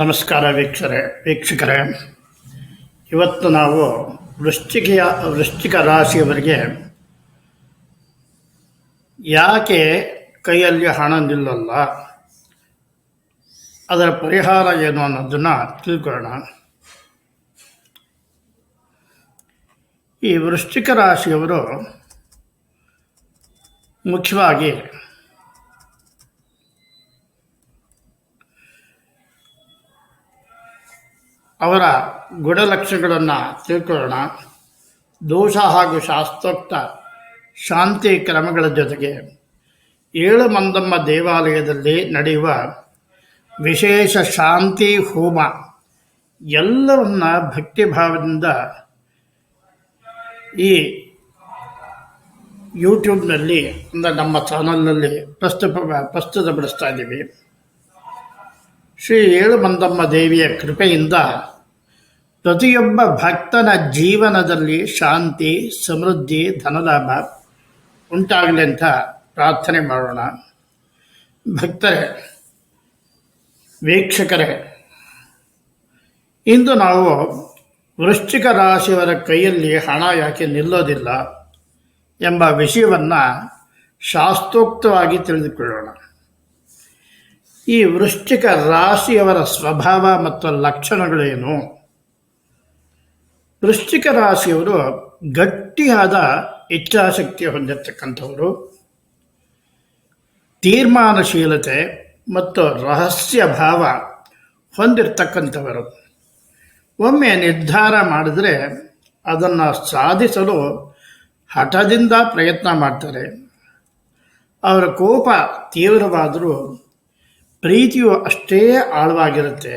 ನಮಸ್ಕಾರ ವೀಕ್ಷರೇ, ವೀಕ್ಷಕರೇ. ಇವತ್ತು ನಾವು ವೃಶ್ಚಿಕೆಯ, ವೃಶ್ಚಿಕ ರಾಶಿಯವರಿಗೆ ಯಾಕೆ ಕೈಯಲ್ಲಿ ಹಣ ನಿಲ್ಲಲ್ಲ? ಅದರ ಪರಿಹಾರ ಏನು ಅನ್ನೋದನ್ನು ತಿಳ್ಕೊಳ್ಳೋಣ. ಈ ವೃಶ್ಚಿಕ ರಾಶಿಯವರು ಮುಖ್ಯವಾಗಿ ಅವರ ಗುಣಲಕ್ಷಣಗಳನ್ನು ತಿಳ್ಕೊಳ್ಳೋಣ. ದೋಷ ಹಾಗೂ ಶಾಸ್ತ್ರೋಕ್ತ ಶಾಂತಿ ಕ್ರಮಗಳ ಜೊತೆಗೆ ಏಳು ಮಂದಮ್ಮ ದೇವಾಲಯದಲ್ಲಿ ನಡೆಯುವ ವಿಶೇಷ ಶಾಂತಿ ಹೋಮ ಎಲ್ಲವನ್ನ ಭಕ್ತಿಭಾವದಿಂದ ಈ ಯೂಟ್ಯೂಬ್ನಲ್ಲಿ ಅಂದರೆ ನಮ್ಮ ಚಾನಲ್ನಲ್ಲಿ ಪ್ರಸ್ತುತ ಪ್ರಸ್ತುತಪಡಿಸ್ತಾ ಇದ್ದೀವಿ. ಶ್ರೀ ಏಳುಮಂದಮ್ಮ ದೇವಿಯ ಕೃಪೆಯಿಂದ ಪ್ರತಿಯೊಬ್ಬ ಭಕ್ತನ ಜೀವನದಲ್ಲಿ ಶಾಂತಿ, ಸಮೃದ್ಧಿ, ಧನಲಾಭ ಉಂಟಾಗಲಿ ಅಂತ ಪ್ರಾರ್ಥನೆ ಮಾಡೋಣ. ಭಕ್ತರೇ, ವೀಕ್ಷಕರೇ, ಇಂದು ನಾವು ವೃಶ್ಚಿಕ ರಾಶಿಯವರ ಕೈಯಲ್ಲಿ ಹಣ ಯಾಕೆ ನಿಲ್ಲೋದಿಲ್ಲ ಎಂಬ ವಿಷಯವನ್ನು ಶಾಸ್ತ್ರೋಕ್ತವಾಗಿ ತಿಳಿದುಕೊಳ್ಳೋಣ. ಈ ವೃಶ್ಚಿಕ ರಾಶಿಯವರ ಸ್ವಭಾವ ಮತ್ತು ಲಕ್ಷಣಗಳೇನು? ವೃಶ್ಚಿಕ ರಾಶಿಯವರು ಗಟ್ಟಿಯಾದ ಇಚ್ಛಾಶಕ್ತಿ ಹೊಂದಿರತಕ್ಕಂಥವರು. ತೀರ್ಮಾನಶೀಲತೆ ಮತ್ತು ರಹಸ್ಯ ಭಾವ ಹೊಂದಿರತಕ್ಕಂಥವರು. ಒಮ್ಮೆ ನಿರ್ಧಾರ ಮಾಡಿದರೆ ಅದನ್ನು ಸಾಧಿಸಲು ಹಠದಿಂದ ಪ್ರಯತ್ನ ಮಾಡ್ತಾರೆ. ಅವರ ಕೋಪ ತೀವ್ರವಾದರೂ ಪ್ರೀತಿಯು ಅಷ್ಟೇ ಆಳವಾಗಿರುತ್ತೆ.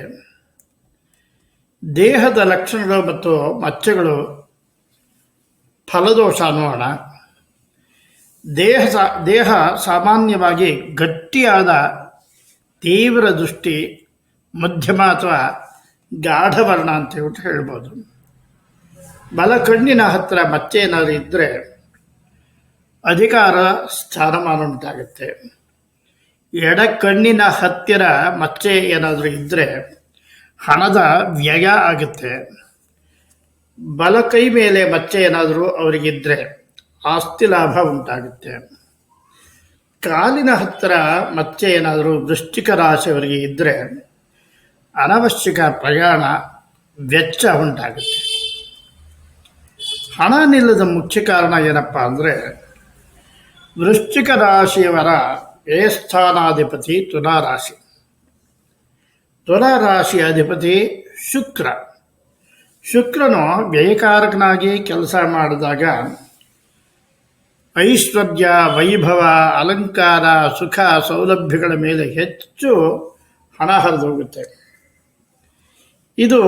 ದೇಹದ ಲಕ್ಷಣಗಳು ಮತ್ತು ಮಚ್ಚೆಗಳು ಫಲದೋಷ ಅನ್ನೋಣ. ದೇಹ ದೇಹ ಸಾಮಾನ್ಯವಾಗಿ ಗಟ್ಟಿಯಾದ ತೀವ್ರ ದೃಷ್ಟಿ, ಮಧ್ಯಮ ಅಥವಾ ಗಾಢವರ್ಣ ಅಂತ ಹೇಳ್ಬಿಟ್ಟು ಹೇಳ್ಬೋದು. ಬಲ ಕಣ್ಣಿನ ಹತ್ತಿರ ಮಚ್ಚೆ ಏನಾದರೂ ಇದ್ದರೆ ಅಧಿಕಾರ ಸ್ಥಾನಮಾನ ಉಂಟಾಗುತ್ತೆ. ಎಡ ಕಣ್ಣಿನ ಹತ್ತಿರ ಮಚ್ಚೆ ಏನಾದರೂ ಇದ್ದರೆ ಹಣದ ವ್ಯಯ ಆಗುತ್ತೆ. ಬಲ ಕೈ ಮೇಲೆ ಮಚ್ಚೆ ಏನಾದರೂ ಅವರಿಗಿದ್ದರೆ ಆಸ್ತಿ ಲಾಭ ಉಂಟಾಗುತ್ತೆ. ಕಾಲಿನ ಹತ್ತಿರ ಮಚ್ಚೆ ಏನಾದರೂ ವೃಶ್ಚಿಕ ರಾಶಿಯವರಿಗೆ ಇದ್ದರೆ ಅನವಶ್ಯಕ ಪ್ರಯಾಣ ವೆಚ್ಚ ಉಂಟಾಗುತ್ತೆ. ಹಣ ನಿಲ್ಲದ ಮುಖ್ಯ ಕಾರಣ ಏನಪ್ಪ ಅಂದರೆ ವೃಶ್ಚಿಕ ರಾಶಿಯವರ ವ್ಯಯಸ್ಥಾನಾಧಿಪತಿ ತುಲಾರಾಶಿ. ತುಲಾರಾಶಿ ಅಧಿಪತಿ ಶುಕ್ರ. ಶುಕ್ರನು ವ್ಯಯಕಾರಕನಾಗಿ ಕೆಲಸ ಮಾಡಿದಾಗ ಐಶ್ವರ್ಯ, ವೈಭವ, ಅಲಂಕಾರ, ಸುಖ, ಸೌಲಭ್ಯಗಳ ಮೇಲೆ ಹೆಚ್ಚು ಹಣ ಹರಿದೋಗುತ್ತೆ ಇದು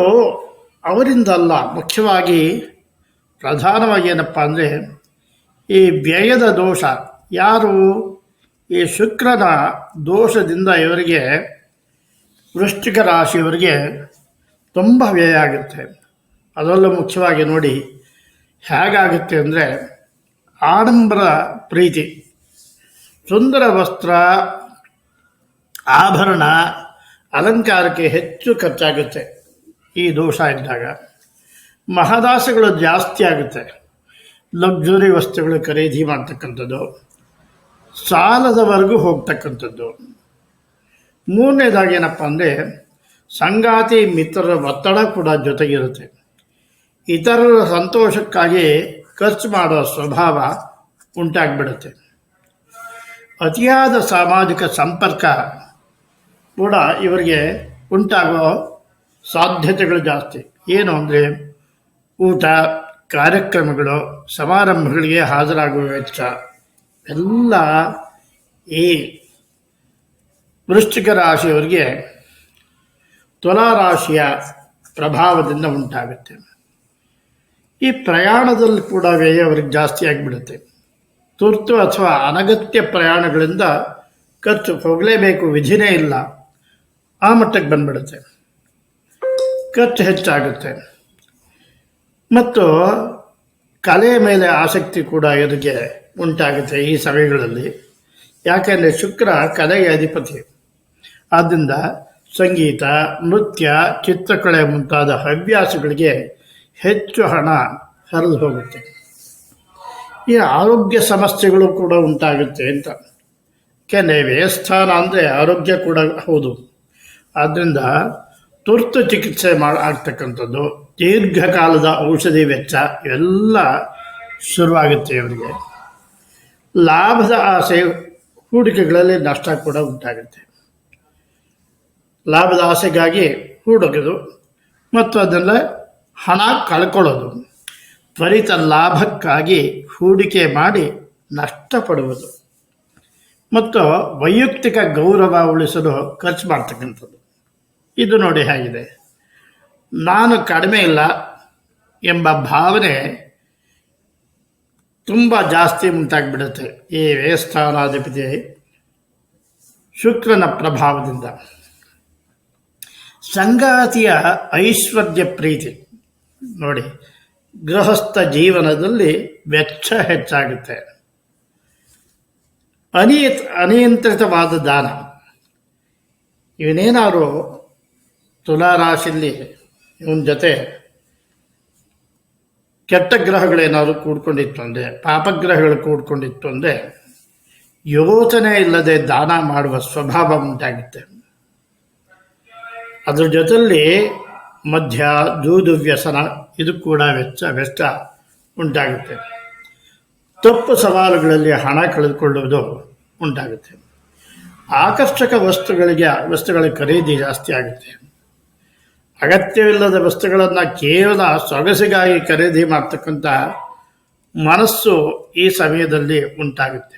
ಅವರಿಂದಲ್ಲ ಮುಖ್ಯವಾಗಿ ಪ್ರಧಾನವಾಗಿ ಏನಪ್ಪ ಅಂದರೆ ಈ ವ್ಯಯದ ದೋಷ ಯಾರು ಈ ಶುಕ್ರದ ದೋಷದಿಂದ ಇವರಿಗೆ ವೃಶ್ಚಿಕ ರಾಶಿಯವರಿಗೆ ತುಂಬ ವ್ಯಯ ಆಗುತ್ತೆ. ಅದರಲ್ಲೂ ಮುಖ್ಯವಾಗಿ ನೋಡಿ ಹೇಗಾಗುತ್ತೆ ಅಂದರೆ ಆಡಂಬರ ಪ್ರೀತಿ. ಸುಂದರ ವಸ್ತ್ರ, ಆಭರಣ, ಅಲಂಕಾರಕ್ಕೆ ಹೆಚ್ಚು ಖರ್ಚಾಗುತ್ತೆ ಈ ದೋಷ ಇದ್ದಾಗ. ಮಹದಾಸಗಳು ಜಾಸ್ತಿ ಆಗುತ್ತೆ. ಲಕ್ಸುರಿ ವಸ್ತುಗಳು ಖರೀದಿ ಮಾಡ್ತಕ್ಕಂಥದ್ದು. ಸಾಲದವರೆಗೂ ಹೋಗ್ತಕ್ಕಂಥದ್ದು. ಮೂರನೇದಾಗಿ ಏನಪ್ಪ ಅಂದರೆ, ಸಂಗಾತಿ ಮಿತ್ರರ ಒತ್ತಡ ಕೂಡ ಜೊತೆಗಿರುತ್ತೆ. ಇತರರ ಸಂತೋಷಕ್ಕಾಗಿ ಖರ್ಚು ಮಾಡುವ ಸ್ವಭಾವ ಉಂಟಾಗ್ಬಿಡುತ್ತೆ. ಅತಿಯಾದ ಸಾಮಾಜಿಕ ಸಂಪರ್ಕ ಕೂಡ ಇವರಿಗೆ ಉಂಟಾಗೋ ಸಾಧ್ಯತೆಗಳು ಜಾಸ್ತಿ. ಏನು ಅಂದರೆ, ಊಟ, ಕಾರ್ಯಕ್ರಮಗಳು, ಸಮಾರಂಭಗಳಿಗೆ ಹಾಜರಾಗುವ ವೆಚ್ಚ. ಎಲ್ಲ ಈ ವೃಶ್ಚಿಕ ರಾಶಿಯವರಿಗೆ ತುಲಾರಾಶಿಯ ಪ್ರಭಾವದಿಂದ ಉಂಟಾಗುತ್ತೆ. ಈ ಪ್ರಯಾಣದಲ್ಲಿ ಕೂಡ ವ್ಯಯ ಅವ್ರಿಗೆ ಜಾಸ್ತಿ ಆಗಿಬಿಡುತ್ತೆ. ತುರ್ತು ಅಥವಾ ಅನಗತ್ಯ ಪ್ರಯಾಣಗಳಿಂದ ಖರ್ಚು ಹೋಗಲೇಬೇಕು ವಿಧಿನೇ ಇಲ್ಲ. ಆ ಮಟ್ಟಕ್ಕೆ ಬಂದ್ಬಿಡುತ್ತೆ. ಖರ್ಚು ಹೆಚ್ಚಾಗುತ್ತೆ. ಮತ್ತು ಕಲೆಯ ಮೇಲೆ ಆಸಕ್ತಿ ಕೂಡ ಇವರಿಗೆ ಉಂಟಾಗುತ್ತೆ ಈ ಸಮಯಗಳಲ್ಲಿ ಯಾಕೆಂದರೆ ಶುಕ್ರ ಕಲೆಯ ಅಧಿಪತಿ. ಆದ್ದರಿಂದ ಸಂಗೀತ, ನೃತ್ಯ, ಚಿತ್ರಕಲೆ ಮುಂತಾದ ಹವ್ಯಾಸಗಳಿಗೆ ಹೆಚ್ಚು ಹಣ ಹರಿದು ಹೋಗುತ್ತೆ. ಈ ಆರೋಗ್ಯ ಸಮಸ್ಯೆಗಳು ಕೂಡ ಉಂಟಾಗುತ್ತೆ ಅಂತ. ಯಾಕೆಂದರೆ ವ್ಯಯಸ್ಥಾನ ಅಂದರೆ ಆರೋಗ್ಯ ಕೂಡ ಹೌದು. ಆದ್ದರಿಂದ ತುರ್ತು ಚಿಕಿತ್ಸೆ ಮಾಡಿ ಆಗ್ತಕ್ಕಂಥದ್ದು, ದೀರ್ಘಕಾಲದ ಔಷಧಿ ವೆಚ್ಚ ಎಲ್ಲ ಶುರುವಾಗುತ್ತೆ ಇವರಿಗೆ. ಲಾಭದ ಆಸೆ ಹೂಡಿಕೆಗಳಲ್ಲಿ ನಷ್ಟ ಕೂಡ ಉಂಟಾಗುತ್ತೆ. ಲಾಭದ ಆಸೆಗಾಗಿ ಹೂಡೋದು ಮತ್ತು ಅದನ್ನು ಹಣ ಕಳ್ಕೊಳ್ಳೋದು, ತ್ವರಿತ ಲಾಭಕ್ಕಾಗಿ ಹೂಡಿಕೆ ಮಾಡಿ ನಷ್ಟಪಡುವುದು ಮತ್ತು ವೈಯಕ್ತಿಕ ಗೌರವ ಉಳಿಸಲು ಖರ್ಚು ಮಾಡ್ತಕ್ಕಂಥದ್ದು. ಇದು ನೋಡಿ ಹೇಗಿದೆ. ನಾನು ಕಡಿಮೆ ಇಲ್ಲ ಎಂಬ ಭಾವನೆ ತುಂಬ ಜಾಸ್ತಿ ಉಂಟಾಗಿಬಿಡುತ್ತೆ. ಈ ವ್ಯಯಸ್ಥಾನಾಧಿಪತಿ ಶುಕ್ರನ ಪ್ರಭಾವದಿಂದ. ಸಂಗಾತಿಯ ಐಶ್ವರ್ಯ ಪ್ರೀತಿ. ನೋಡಿ, ಗೃಹಸ್ಥ ಜೀವನದಲ್ಲಿ ವೆಚ್ಚ ಹೆಚ್ಚಾಗುತ್ತೆ. ಅನಿಯತ್, ಅನಿಯಂತ್ರಿತವಾದ ದಾನ. ಇವನೇನಾದರೂ ತುಲಾರಾಶಿಯಲ್ಲಿ ಇವನ ಜೊತೆ ಕೆಟ್ಟ ಗ್ರಹಗಳೇನಾದರೂ ಕೂಡ್ಕೊಂಡಿತ್ತು ಅಂದರೆ ಪಾಪಗ್ರಹಗಳು ಕೂಡ್ಕೊಂಡಿತ್ತು ಅಂದರೆ, ಯೋಚನೆ ಇಲ್ಲದೆ ದಾನ ಮಾಡುವ ಸ್ವಭಾವ ಉಂಟಾಗುತ್ತೆ. ಅದ್ರ ಜೊತೆಯಲ್ಲಿ ಮಧ್ಯ ದೂದು ವ್ಯಸನ ಇದು ಕೂಡ ವೆಚ್ಚ ವೆಚ್ಚ ಉಂಟಾಗುತ್ತೆ. ತಪ್ಪು ಸವಾಲುಗಳಲ್ಲಿ ಹಣ ಕಳೆದುಕೊಳ್ಳುವುದು ಉಂಟಾಗುತ್ತೆ. ಆಕರ್ಷಕ ವಸ್ತುಗಳಿಗೆ, ವಸ್ತುಗಳ ಖರೀದಿ ಜಾಸ್ತಿ ಆಗುತ್ತೆ. ಅಗತ್ಯವಿಲ್ಲದ ವಸ್ತುಗಳನ್ನು ಕೇವಲ ಸೊಗಸಿಗಾಗಿ ಖರೀದಿ ಮಾಡ್ತಕ್ಕಂಥ ಮನಸ್ಸು ಈ ಸಮಯದಲ್ಲಿ ಉಂಟಾಗುತ್ತೆ.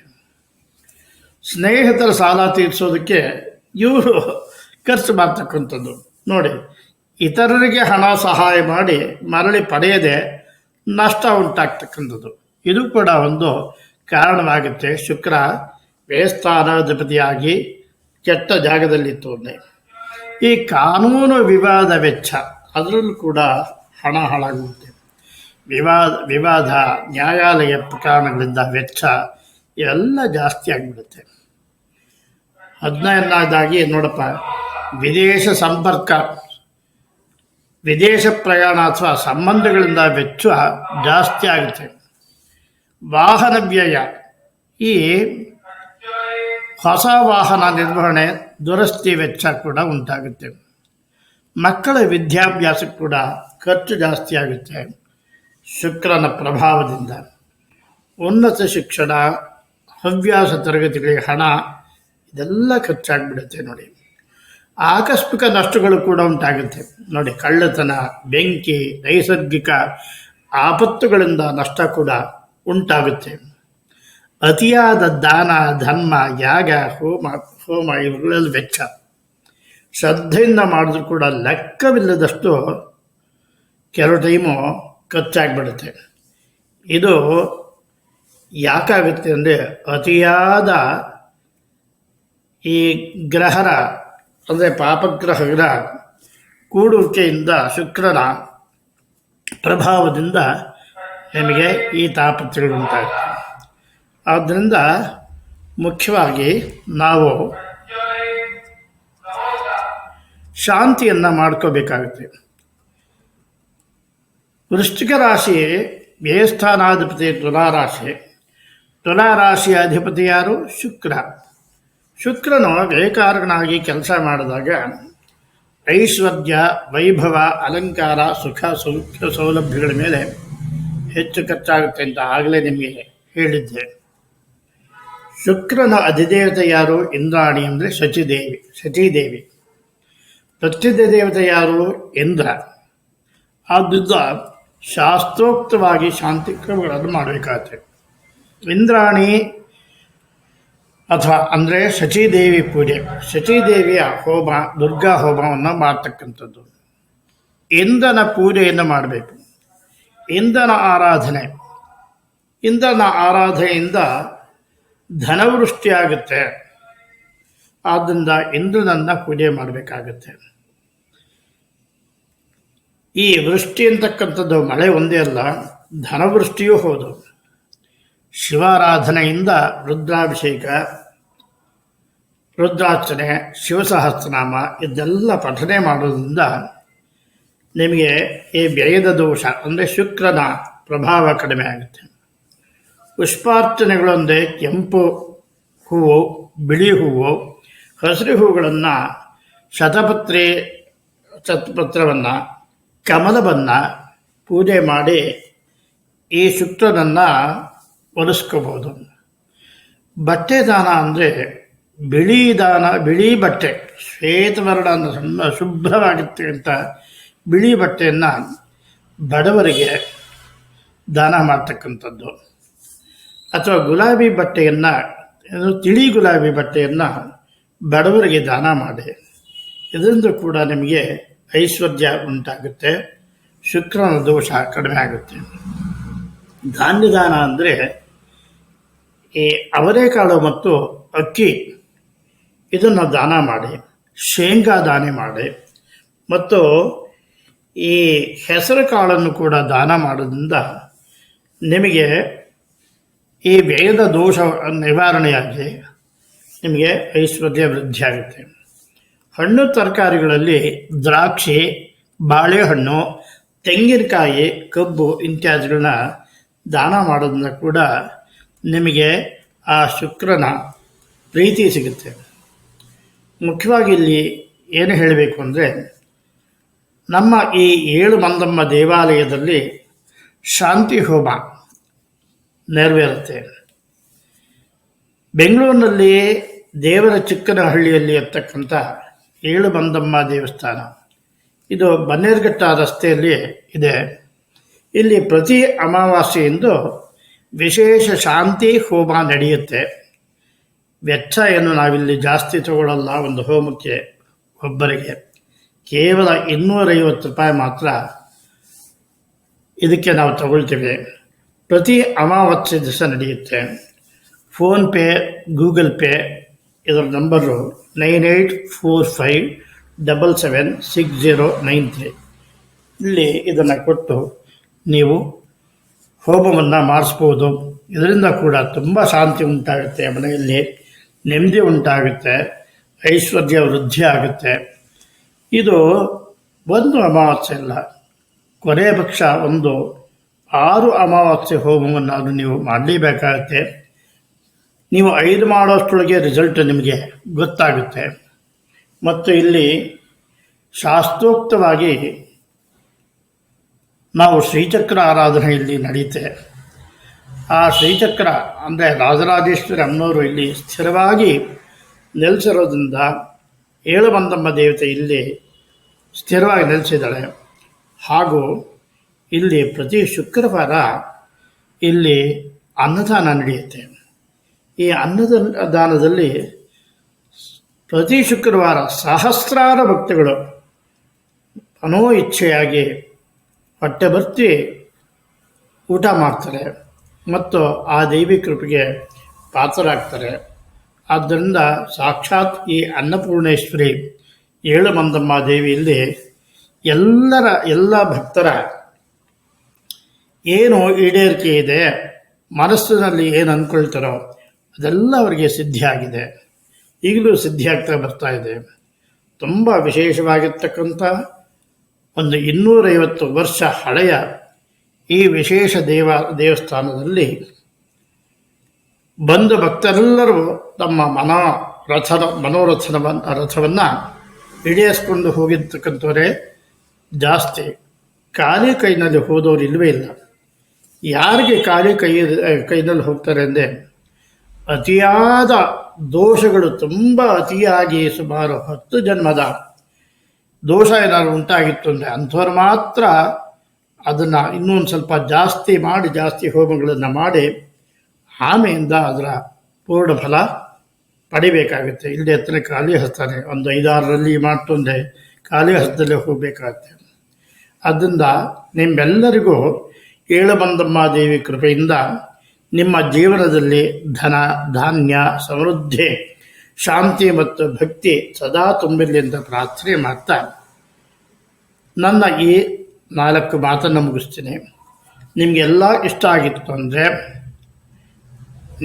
ಸ್ನೇಹಿತರ ಸಾಲ ತೀರಿಸೋದಕ್ಕೆ ಇವರು ಖರ್ಚು ಮಾಡ್ತಕ್ಕಂಥದ್ದು. ನೋಡಿ, ಇತರರಿಗೆ ಹಣ ಸಹಾಯ ಮಾಡಿ ಮರಳಿ ಪಡೆಯದೆ ನಷ್ಟ ಉಂಟಾಗ್ತಕ್ಕಂಥದ್ದು. ಇದು ಕೂಡ ಒಂದು ಕಾರಣವಾಗುತ್ತೆ. ಶುಕ್ರ ವ್ಯಯಸ್ಥಾನಾಧಿಪತಿಯಾಗಿ ಕೆಟ್ಟ ಜಾಗದಲ್ಲಿ ಒಂದೇ. ಈ ಕಾನೂನು ವಿವಾದ ವೆಚ್ಚ, ಅದರಲ್ಲೂ ಕೂಡ ಹಣ ಹಾಳಾಗುತ್ತೆ. ವಿವಾದ ವಿವಾದ ನ್ಯಾಯಾಲಯ ಪ್ರಕರಣಗಳಿಂದ ವೆಚ್ಚ ಎಲ್ಲ ಜಾಸ್ತಿ ಆಗಿಬಿಡುತ್ತೆ. ಹದಿನೈದನೇದಾಗಿ ನೋಡಪ್ಪ, ವಿದೇಶ ಸಂಪರ್ಕ, ವಿದೇಶ ಪ್ರಯಾಣ ಅಥವಾ ಸಂಬಂಧಗಳಿಂದ ವೆಚ್ಚ ಜಾಸ್ತಿ ಆಗುತ್ತೆ. ವಾಹನ ವ್ಯಯ, ಈ ಹೊಸ ವಾಹನ ನಿರ್ವಹಣೆ ದುರಸ್ತಿ ವೆಚ್ಚ ಕೂಡ ಉಂಟಾಗುತ್ತೆ. ಮಕ್ಕಳ ವಿದ್ಯಾಭ್ಯಾಸ ಕೂಡ ಖರ್ಚು ಜಾಸ್ತಿ ಆಗುತ್ತೆ ಶುಕ್ರನ ಪ್ರಭಾವದಿಂದ. ಉನ್ನತ ಶಿಕ್ಷಣ, ಹವ್ಯಾಸ ತರಗತಿಗಳಿಗೆ ಹಣ, ಇದೆಲ್ಲ ಖರ್ಚಾಗ್ಬಿಡುತ್ತೆ ನೋಡಿ. ಆಕಸ್ಮಿಕ ನಷ್ಟಗಳು ಕೂಡ ಉಂಟಾಗುತ್ತೆ. ನೋಡಿ, ಕಳ್ಳತನ, ಬೆಂಕಿ, ನೈಸರ್ಗಿಕ ಆಪತ್ತುಗಳಿಂದ ನಷ್ಟ ಕೂಡ ಉಂಟಾಗುತ್ತೆ. ಅತಿಯಾದ ದಾನ, ಧರ್ಮ, ಯಾಗ, ಹೋಮ ಹೋಮ ಇವುಗಳಲ್ಲಿ ವೆಚ್ಚ. ಶ್ರದ್ಧೆಯಿಂದ ಮಾಡಿದ್ರು ಕೂಡ ಲೆಕ್ಕವಿಲ್ಲದಷ್ಟು ಕೆಲವು ಟೈಮು ಖರ್ಚಾಗ್ಬಿಡುತ್ತೆ. ಇದು ಯಾಕಾಗುತ್ತೆ ಅಂದರೆ ಅತಿಯಾದ ಈ ಗ್ರಹರ, ಅಂದರೆ ಪಾಪಗ್ರಹಗಳ ಕೂಡುವಿಕೆಯಿಂದ ಶುಕ್ರನ ಪ್ರಭಾವದಿಂದ ನಿಮಗೆ ಈ ತಾಪತ್ರಗಳು ಉಂಟಾಗುತ್ತೆ ಆದ್ದರಿಂದ ಮುಖ್ಯವಾಗಿ ನಾವು ಶಾಂತಿಯನ್ನು ಮಾಡ್ಕೋಬೇಕಾಗುತ್ತೆ. ವೃಶ್ಚಿಕ ರಾಶಿ ವ್ಯಯಸ್ಥಾನಾಧಿಪತಿ ತುಲಾರಾಶಿ ತುಲಾರಾಶಿಯ ಅಧಿಪತಿ ಯಾರು? ಶುಕ್ರ. ಶುಕ್ರನು ವ್ಯಯಕಾರಕನಾಗಿ ಕೆಲಸ ಮಾಡಿದಾಗ ಐಶ್ವರ್ಯ, ವೈಭವ, ಅಲಂಕಾರ, ಸುಖ, ಸೌಖ್ಯ, ಸೌಲಭ್ಯಗಳ ಮೇಲೆ ಹೆಚ್ಚು ಖರ್ಚಾಗುತ್ತೆ ಅಂತ ಆಗಲೇ ನಿಮಗೆ ಹೇಳಿದ್ದೆ. ಶುಕ್ರನ ಅಧಿದೇವತೆ ಯಾರು? ಇಂದ್ರಾಣಿ ಅಂದರೆ ಶಚಿದೇವಿ ಶಚಿದೇವಿ. ಪ್ರತ್ಯುದ ದೇವತೆ ಯಾರು? ಇಂದ್ರ. ಆದ್ದರಿಂದ ಶಾಸ್ತ್ರೋಕ್ತವಾಗಿ ಶಾಂತಿ ಕ್ರಮಗಳನ್ನು ಮಾಡಬೇಕಾಗುತ್ತೆ ಇಂದ್ರಾಣಿ ಅಥವಾ ಅಂದರೆ ಶಚಿದೇವಿ ಪೂಜೆ. ಶಚಿದೇವಿಯ ಹೋಮ, ದುರ್ಗಾ ಹೋಮವನ್ನು ಮಾಡ್ತಕ್ಕಂಥದ್ದು. ಇಂದ್ರನ ಪೂಜೆಯನ್ನು ಮಾಡಬೇಕು. ಇಂದ್ರನ ಆರಾಧನೆ. ಇಂದ್ರನ ಆರಾಧನೆಯಿಂದ ಧನವೃಷ್ಟಿಯಾಗುತ್ತೆ. ಆದ್ದರಿಂದ ಇಂದ್ರನನ್ನು ಪೂಜೆ ಮಾಡಬೇಕಾಗತ್ತೆ. ಈ ವೃಷ್ಟಿ ಅಂತಕ್ಕಂಥದ್ದು ಮಳೆ ಒಂದೇ ಅಲ್ಲ, ಧನವೃಷ್ಟಿಯೂ ಹೌದು. ಶಿವಾರಾಧನೆಯಿಂದ ರುದ್ರಾಭಿಷೇಕ, ರುದ್ರಾರ್ಚನೆ, ಶಿವಸಹಸ್ರನಾಮ, ಇದೆಲ್ಲ ಪಠನೆ ಮಾಡೋದ್ರಿಂದ ನಿಮಗೆ ಈ ವ್ಯಯದ ದೋಷ, ಅಂದರೆ ಶುಕ್ರನ ಪ್ರಭಾವ ಕಡಿಮೆ ಆಗುತ್ತೆ. ಪುಷ್ಪಾರ್ಚನೆಗಳೊಂದೇ ಕೆಂಪು ಹೂವು, ಬಿಳಿ ಹೂವು, ಹಸಿರು ಹೂಗಳನ್ನು ಶತಪತ್ರಿ ಶತಪತ್ರವನ್ನು ಕಮಲವನ್ನು ಪೂಜೆ ಮಾಡಿ ಈ ಶುಕ್ರನನ್ನು ಒಲಿಸ್ಕೋಬೋದು ಬಟ್ಟೆ ದಾನ ಅಂದರೆ ಬಿಳಿ ದಾನ, ಬಿಳಿ ಬಟ್ಟೆ ಶ್ವೇತವರ್ಣ ಅಂದರೆ ಸಣ್ಣ ಶುಭ್ರವಾಗಿರ್ತಕ್ಕಂಥ ಬಿಳಿ ಬಟ್ಟೆಯನ್ನು ಬಡವರಿಗೆ ದಾನ ಮಾಡ್ತಕ್ಕಂಥದ್ದು. ಅಥವಾ ಗುಲಾಬಿ ಬಟ್ಟೆಯನ್ನು ತಿಳಿ ಗುಲಾಬಿ ಬಟ್ಟೆಯನ್ನು ಬಡವರಿಗೆ ದಾನ ಮಾಡಿ, ಇದರಿಂದ ಕೂಡ ನಿಮಗೆ ಐಶ್ವರ್ಯ ಉಂಟಾಗುತ್ತೆ, ಶುಕ್ರನ ದೋಷ ಕಡಿಮೆ ಆಗುತ್ತೆ. ಧಾನ್ಯ ದಾನ ಅಂದರೆ ಈ ಅವರೆಕಾಳು ಮತ್ತು ಅಕ್ಕಿ, ಇದನ್ನು ದಾನ ಮಾಡಿ, ಶೇಂಗಾ ದಾನ ಮಾಡಿ, ಮತ್ತು ಈ ಹೆಸರು ಕಾಳನ್ನು ಕೂಡ ದಾನ ಮಾಡೋದ್ರಿಂದ ನಿಮಗೆ ಈ ವ್ಯಯದ ದೋಷ ನಿವಾರಣೆಯಾಗಿ ನಿಮಗೆ ಐಶ್ವರ್ಯ ವೃದ್ಧಿ ಆಗುತ್ತೆ. ಹಣ್ಣು ತರಕಾರಿಗಳಲ್ಲಿ ದ್ರಾಕ್ಷಿ, ಬಾಳೆಹಣ್ಣು, ತೆಂಗಿನಕಾಯಿ, ಕಬ್ಬು ಇತ್ಯಾದಿಗಳನ್ನ ದಾನ ಮಾಡೋದನ್ನ ಕೂಡ ನಿಮಗೆ ಆ ಶುಕ್ರನ ಪ್ರೀತಿ ಸಿಗುತ್ತೆ. ಮುಖ್ಯವಾಗಿ ಇಲ್ಲಿ ಏನು ಹೇಳಬೇಕು ಅಂದರೆ ನಮ್ಮ ಈ ಏಳು ಮಂದಮ್ಮ ದೇವಾಲಯದಲ್ಲಿ ಶಾಂತಿ ಹೋಮ ನೆರವೇರುತ್ತೆ. ಬೆಂಗಳೂರಿನಲ್ಲಿ ದೇವರ ಚಿಕ್ಕನಹಳ್ಳಿಯಲ್ಲಿ ಇರ್ತಕ್ಕಂಥ ಏಳು ಬಂದಮ್ಮ ದೇವಸ್ಥಾನ. ಇದು ಬನ್ನೇರ್ಘಟ್ಟ ರಸ್ತೆಯಲ್ಲಿ ಇದೆ. ಇಲ್ಲಿ ಪ್ರತಿ ಅಮಾವಾಸ್ಯೆಯಿಂದು ವಿಶೇಷ ಶಾಂತಿ ಹೋಮ ನಡೆಯುತ್ತೆ. ವೆಚ್ಚ ಏನು ನಾವಿಲ್ಲಿ ಜಾಸ್ತಿ ತಗೊಳ್ಳಲ್ಲ ಒಂದು ಹೋಮಕ್ಕೆ ಒಬ್ಬರಿಗೆ. ಕೇವಲ ಇನ್ನೂರೈವತ್ತು ರೂಪಾಯಿ ಮಾತ್ರ ಇದಕ್ಕೆ ನಾವು ತಗೊಳ್ತೀವಿ. ಪ್ರತಿ ಅಮಾವಾಸ್ಯೆ ದಿವಸ ನಡೆಯುತ್ತೆ. ಫೋನ್ಪೇ ಗೂಗಲ್ ಪೇ, ಇದರ number nine eight four five double seven six zero nine three. ಇಲ್ಲಿ ಇದನ್ನು ಕೊಟ್ಟು ನೀವು ಹೋಮವನ್ನು ಮಾಡಿಸ್ಬೋದು. ಇದರಿಂದ ಕೂಡ ತುಂಬ ಶಾಂತಿ ಉಂಟಾಗುತ್ತೆ. ಮನೆಯಲ್ಲಿ ನೆಮ್ಮದಿ ಉಂಟಾಗುತ್ತೆ. ಐಶ್ವರ್ಯ ವೃದ್ಧಿ ಆಗುತ್ತೆ. ಇದು ಒಂದು ಅಮಾವಾಸ್ಯೆ ಅಲ್ಲ. ಕೊನೆಯ ಪಕ್ಷ ಒಂದು ಆರು ಅಮಾವಾಸ್ಯೆ ಹೋಮವನ್ನು ನೀವು ಮಾಡಲೇಬೇಕಾಗುತ್ತೆ. ನೀವು ಐದು ಮಾಡೋಷ್ಟೊಳಗೆ ರಿಸಲ್ಟ್ ನಿಮಗೆ ಗೊತ್ತಾಗುತ್ತೆ. ಮತ್ತು ಇಲ್ಲಿ ಶಾಸ್ತ್ರೋಕ್ತವಾಗಿ ನಾವು ಶ್ರೀಚಕ್ರ ಆರಾಧನೆ ಇಲ್ಲಿ ನಡೆಯುತ್ತೆ. ಆ ಶ್ರೀಚಕ್ರ ಅಂದರೆ ರಾಜರಾಜೇಶ್ವರಿ ಅಮ್ಮನವರು ಇಲ್ಲಿ ಸ್ಥಿರವಾಗಿ ನೆಲೆಸಿರೋದ್ರಿಂದ ಏಳು ಬಂದಮ್ಮ ದೇವತೆ ಇಲ್ಲಿ ಸ್ಥಿರವಾಗಿ ನೆಲೆಸಿದ್ದಾಳೆ. ಹಾಗೂ ಇಲ್ಲಿ ಪ್ರತಿ ಶುಕ್ರವಾರ ಇಲ್ಲಿ ಅನ್ನದಾನ ನಡೆಯುತ್ತೆ. ಈ ಅನ್ನದಾನದಲ್ಲಿ ಪ್ರತಿ ಶುಕ್ರವಾರ ಸಹಸ್ರಾರ ಭಕ್ತಗಳು ಅನೋ ಇಚ್ಛೆಯಾಗಿ ಹೊಟ್ಟೆ ಬರ್ತಿ ಊಟ ಮಾಡ್ತಾರೆ ಮತ್ತು ಆ ದೈವಿ ಕೃಪೆಗೆ ಪಾತ್ರರಾಗ್ತಾರೆ. ಆದ್ದರಿಂದ ಸಾಕ್ಷಾತ್ ಈ ಅನ್ನಪೂರ್ಣೇಶ್ವರಿ ಏಳು ಮಂದಮ್ಮ ದೇವಿಯಲ್ಲಿ ಎಲ್ಲರ ಎಲ್ಲ ಭಕ್ತರ ಏನು ಈಡೇರಿಕೆ ಇದೆ, ಮನಸ್ಸಿನಲ್ಲಿ ಏನು ಅಂದ್ಕೊಳ್ತಾರೋ ಅದೆಲ್ಲ ಅವರಿಗೆ ಸಿದ್ಧಿಯಾಗಿದೆ ಈಗಲೂ ಸಿದ್ಧಿಯಾಗ್ತಾ ಬರ್ತಾ ಇದೆ. ತುಂಬ ವಿಶೇಷವಾಗಿರ್ತಕ್ಕಂಥ ಒಂದು ಇನ್ನೂರೈವತ್ತು ವರ್ಷ ಹಳೆಯ ಈ ವಿಶೇಷ ದೇವ, ದೇವಸ್ಥಾನದಲ್ಲಿ ಬಂದ ಭಕ್ತರೆಲ್ಲರೂ ತಮ್ಮ ಮನೋ ರಥದ ಮನೋರಥನ ರಥವನ್ನು ಈಡೇರಿಸ್ಕೊಂಡು ಹೋಗಿರ್ತಕ್ಕಂಥವರೇ ಜಾಸ್ತಿ. ಖಾಲಿ ಕೈನಲ್ಲಿ ಹೋದವರು ಇಲ್ಲವೇ ಇಲ್ಲ. ಯಾರಿಗೆ ಖಾಲಿ ಕೈ, ಕೈನಲ್ಲಿ ಹೋಗ್ತಾರೆ ಅಂದರೆ ಅತಿಯಾದ ದೋಷಗಳು ತುಂಬ ಅತಿಯಾಗಿ ಸುಮಾರು ಹತ್ತು ಜನ್ಮದ ದೋಷ ಏನಾದ್ರು ಉಂಟಾಗಿತ್ತು ಅಂದರೆ ಅಂಥವ್ರು ಮಾತ್ರ ಅದನ್ನು ಇನ್ನೊಂದು ಸ್ವಲ್ಪ ಜಾಸ್ತಿ ಮಾಡಿ, ಜಾಸ್ತಿ ಹೋಮಗಳನ್ನು ಮಾಡಿ ಆಮೆಯಿಂದ ಅದರ ಪೂರ್ಣ ಫಲ ಪಡಿಬೇಕಾಗುತ್ತೆ. ಇಲ್ಲದೆ ಹತ್ತಿರ ಖಾಲಿ ಹಸ್ತಾನೆ. ಒಂದು ಐದಾರರಲ್ಲಿ ಮಾಡ್ತಂದರೆ ಖಾಲಿ ಹಸ್ತದಲ್ಲೇ ಹೋಗಬೇಕಾಗುತ್ತೆ. ಅದರಿಂದ ನಿಮ್ಮೆಲ್ಲರಿಗೂ ಏಳಬಂದಮ್ಮ ದೇವಿ ಕೃಪೆಯಿಂದ ನಿಮ್ಮ ಜೀವನದಲ್ಲಿ ಧನ, ಧಾನ್ಯ, ಸಮೃದ್ಧಿ, ಶಾಂತಿ ಮತ್ತು ಭಕ್ತಿ ಸದಾ ತುಂಬಿರಲಿ ಅಂತ ಪ್ರಾರ್ಥನೆ ಮಾಡ್ತಾ ನನ್ನ ಈ ನಾಲ್ಕು ಮಾತನ್ನು ಮುಗಿಸ್ತೀನಿ. ನಿಮಗೆಲ್ಲ ಇಷ್ಟ ಆಗಿತ್ತು ಅಂದರೆ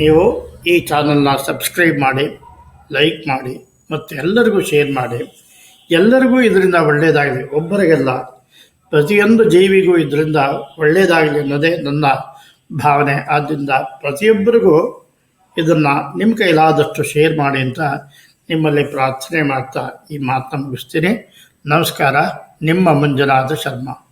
ನೀವು ಈ ಚಾನಲ್ನ ಸಬ್ಸ್ಕ್ರೈಬ್ ಮಾಡಿ, ಲೈಕ್ ಮಾಡಿ ಮತ್ತು ಎಲ್ಲರಿಗೂ ಶೇರ್ ಮಾಡಿ. ಎಲ್ಲರಿಗೂ ಇದರಿಂದ ಒಳ್ಳೆಯದಾಗಲಿ. ಒಬ್ಬರಿಗೆಲ್ಲ ಪ್ರತಿಯೊಂದು ಜೀವಿಗೂ ಇದರಿಂದ ಒಳ್ಳೆಯದಾಗಲಿ ಅನ್ನೋದೇ ನನ್ನ ಭಾವನೆ. ಆದ್ದರಿಂದ ಪ್ರತಿಯೊಬ್ಬರಿಗೂ ಇದನ್ನು ನಿಮ್ಮ ಕೈಲಾದಷ್ಟು ಶೇರ್ ಮಾಡಿ ಅಂತ ನಿಮ್ಮಲ್ಲಿ ಪ್ರಾರ್ಥನೆ ಮಾಡ್ತಾ ಈ ಮಾತನ್ನು ಮುಗಿಸ್ತೀನಿ. ನಮಸ್ಕಾರ. ನಿಮ್ಮ ಮಂಜುನಾಥ ಶರ್ಮಾ.